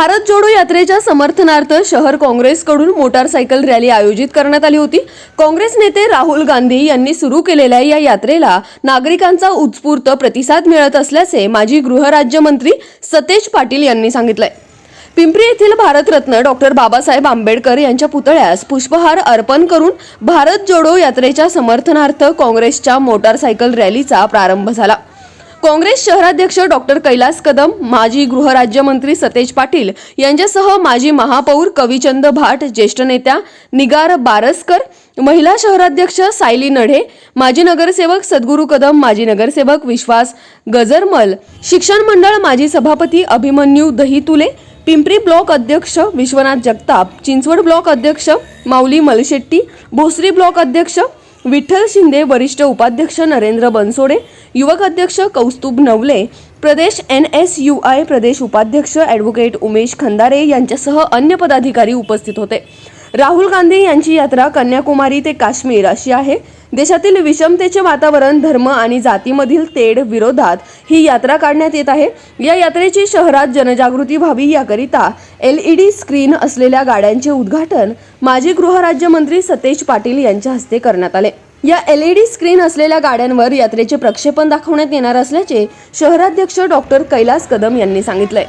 भारत जोडो यात्रेच्या समर्थनार्थ शहर काँग्रेसकडून मोटारसायकल रॅली आयोजित करण्यात आली होती. काँग्रेस नेते राहुल गांधी यांनी सुरू केलेल्या या यात्रेला नागरिकांचा उत्स्फूर्त प्रतिसाद मिळत असल्याचे माजी गृहराज्यमंत्री सतेज पाटील यांनी सांगितलंय. पिंपरी येथील भारतरत्न डॉक्टर बाबासाहेब आंबेडकर यांच्या पुतळ्यास पुष्पहार अर्पण करून भारत जोडो यात्रेच्या समर्थनार्थ काँग्रेसच्या मोटारसायकल रॅलीचा प्रारंभ झाला. काँग्रेस शहराध्यक्ष डॉक्टर कैलास कदम माजी गृहराज्यमंत्री सतेज पाटील यांच्यासह माजी महापौर कविचंद भाट ज्येष्ठ नेत्या निगार बारसकर महिला शहराध्यक्ष सायली नढे माजी नगरसेवक सद्गुरू कदम माजी नगरसेवक विश्वास गजरमल शिक्षण मंडळ माजी सभापती अभिमन्यू दहितुले पिंपरी ब्लॉक अध्यक्ष विश्वनाथ जगताप चिंचवड ब्लॉक अध्यक्ष माऊली मलशेट्टी भोसरी ब्लॉक अध्यक्ष विठ्ठल शिंदे वरिष्ठ उपाध्यक्ष नरेंद्र बनसोडे युवक अध्यक्ष कौस्तुभ नवले प्रदेश एन एस यू आय प्रदेश उपाध्यक्ष ॲडव्होकेट उमेश खंदारे यांच्यासह अन्य पदाधिकारी उपस्थित होते. राहुल गांधी यांची यात्रा कन्याकुमारी ते काश्मीर अशी आहे. देशातील विषमतेचे वातावरण धर्म आणि जातीमधील तेढ विरोधात ही यात्रा काढण्यात येत आहे. या यात्रेची शहरात जनजागृती व्हावी याकरिता एल ई डी स्क्रीन असलेल्या गाड्यांचे उद्घाटन माजी गृहराज्यमंत्री सतेज पाटील यांच्या हस्ते करण्यात आले. या एल ई डी स्क्रीन असलेल्या गाड्यांवर यात्रेचे प्रक्षेपण दाखवण्यात येणार असल्याचे शहराध्यक्ष डॉक्टर कैलास कदम यांनी सांगितलंय.